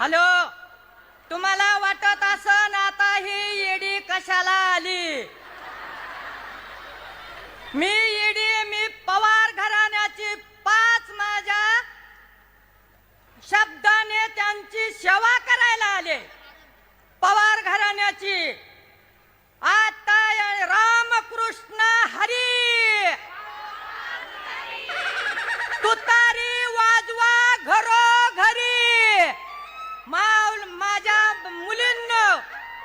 Hello तुम्हाला वाटत असन आता ही ईडी कशाला आली? मी ईडी मी पवार घराण्याची पाच माझ्या शब्दाने त्यांची सेवा करायला आले. पवार घराण्याची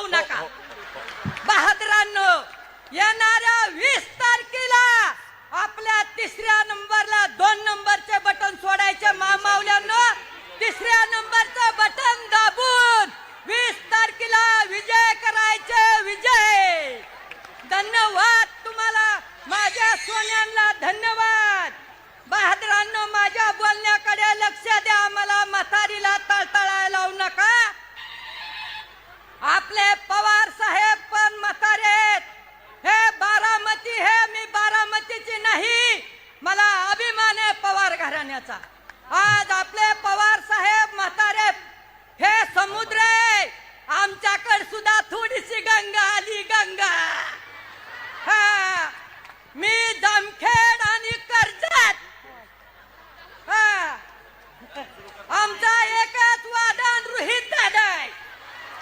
जाऊन नका. बहादरांनो येणाऱ्या वीस तारखेला आपल्या तिसऱ्या नंबरला दोन नंबरचे बटन सोडायचे मामावल्यांनो. तिसऱ्या नंबरचं बटन दाबून वीस तारखेला विजय करायचे विजय. धन्यवाद तुम्हाला. माझ्या सोन्यांना धन्यवाद करण्याचा. आज आपले पवार साहेब म्हातारे